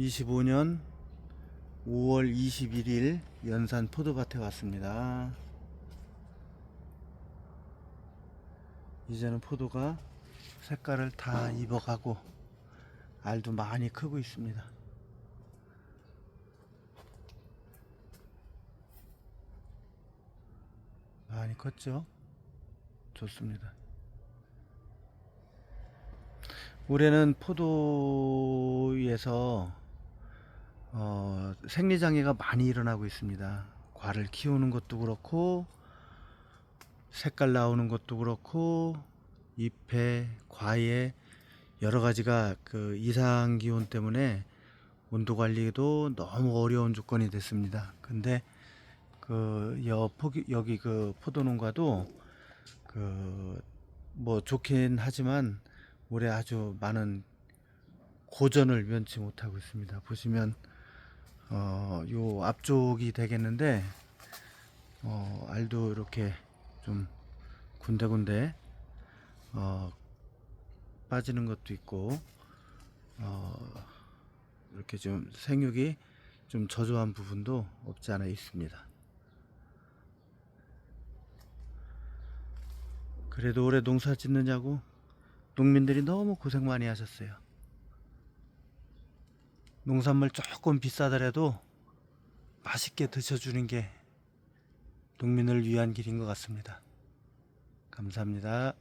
25년 5월 21일 연산 포도밭에 왔습니다. 이제는 포도가 색깔을 다 입어가고 알도 많이 크고 있습니다. 많이 컸죠? 좋습니다. 올해는 포도에서 어, 생리장애가 많이 일어나고 있습니다. 과를 키우는 것도 그렇고 색깔 나오는 것도 그렇고 잎에 과에 여러 가지가 그 이상 기온 때문에 온도 관리도 너무 어려운 조건이 됐습니다. 근데 그 여, 포기, 여기 그 포도농가도 그 뭐 좋긴 하지만 올해 아주 많은 고전을 면치 못하고 있습니다. 보시면 어, 요 앞쪽이 되겠는데 어, 알도 이렇게 좀 군데군데 어, 빠지는 것도 있고 어, 이렇게 좀 생육이 좀 저조한 부분도 없지 않아 있습니다. 그래도 올해 농사 짓느냐고 농민들이 너무 고생 많이 하셨어요. 농산물 조금 비싸더라도 맛있게 드셔주는 게 농민을 위한 길인 것 같습니다. 감사합니다.